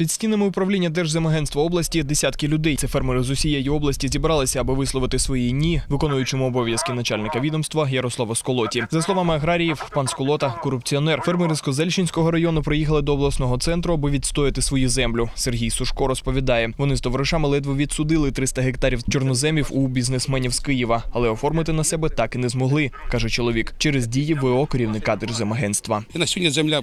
Під стінами управління Держземагентства області десятки людей. Це фермери з усієї області зібралися, аби висловити свої ні, виконуючому обов'язки начальника відомства Ярослава Сколоті. За словами аграріїв, пан Сколота корупціонер. Фермери з Козельщинського району приїхали до обласного центру, аби відстояти свою землю. Сергій Сушко розповідає, вони з товаришами ледве відсудили 300 гектарів чорноземів у бізнесменів з Києва, але оформити на себе так і не змогли, каже чоловік, через дії ВО керівника Держземагентства. На сьогодні земля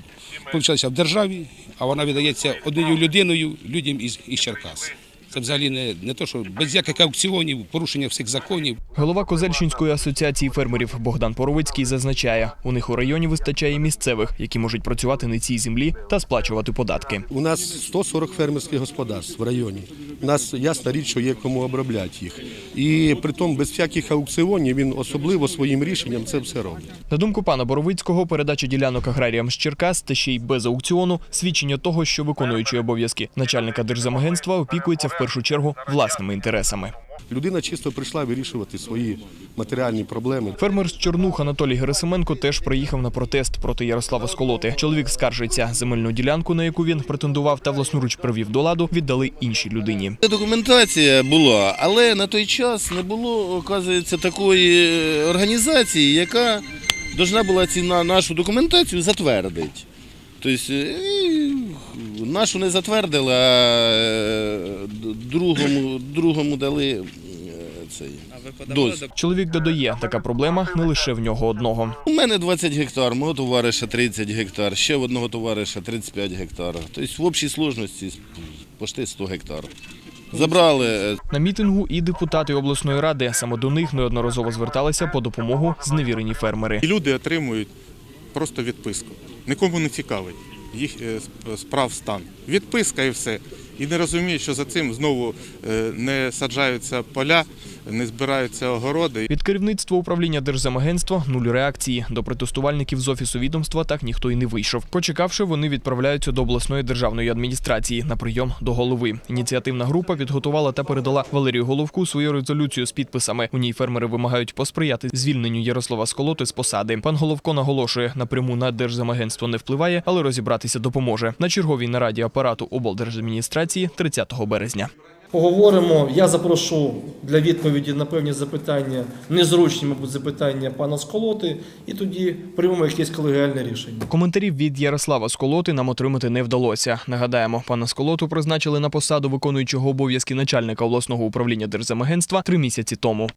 получилася в державі, а вона віддається однією людиною людям із, із Черкас. Це взагалі не, не то, що без яких аукціонів, порушення всіх законів. Голова Козельщинської асоціації фермерів Богдан Поровицький зазначає, у них у районі вистачає місцевих, які можуть працювати на цій землі та сплачувати податки. У нас 140 фермерських господарств в районі. У нас ясна річ, що є кому обробляти їх. І при тому без всяких аукціонів він особливо своїм рішенням це все робить. На думку пана Боровицького, передача ділянок аграріям з Черкас та ще й без аукціону свідчення того, що виконуючий обов'язки начальника Держземагентства опікується в першу чергу власними інтересами. Людина чисто прийшла вирішувати свої матеріальні проблеми. Фермер з Чорнух Анатолій Герасименко теж приїхав на протест проти Ярослава Сколоти. Чоловік скаржиться, земельну ділянку, на яку він претендував та власноруч привів до ладу, віддали іншій людині. Документація була, але на той час не було, оказується, такої е, організації, яка повинна була ці на нашу документацію затвердити. Тобто е, нашу не затвердили, а е, другому, другому дали е, цей дозвіл. Чоловік додає, така проблема не лише в нього одного. У мене 20 гектар, мого товариша 30 гектар, ще в одного товариша 35 гектар. Тобто в общій сложності почти 100 гектар. Забрали е, На мітингу і депутати обласної ради саме до них неодноразово зверталися по допомогу зневірені фермери. І люди отримують просто відписку. Нікому не цікавить їх е, справ стан. Відписка і все. І не розуміють, що за цим знову е, не саджаються поля, не збираються огороди. Від керівництва управління Держземагентства нуль реакції. До протестувальників з офісу відомства так ніхто й не вийшов. Почекавши, вони відправляються до обласної державної адміністрації на прийом до голови. Ініціативна група підготувала та передала Валерію Головку свою резолюцію з підписами. У ній фермери вимагають посприяти звільненню Ярослава Сколоти з посади. Пан Головко наголошує, напряму на Держземагентство не впливає, але розібратися допоможе. На черговій нараді апарату облдержадміністрації 30 березня. Поговоримо. Я запрошу для відповіді на певні запитання, незручні, мабуть, запитання пана Сколоти, і тоді приймемо якесь колегіальне рішення. Коментарів від Ярослава Сколоти нам отримати не вдалося. Нагадаємо, пана Сколоту призначили на посаду виконуючого обов'язки начальника обласного управління Держземагентства три місяці тому.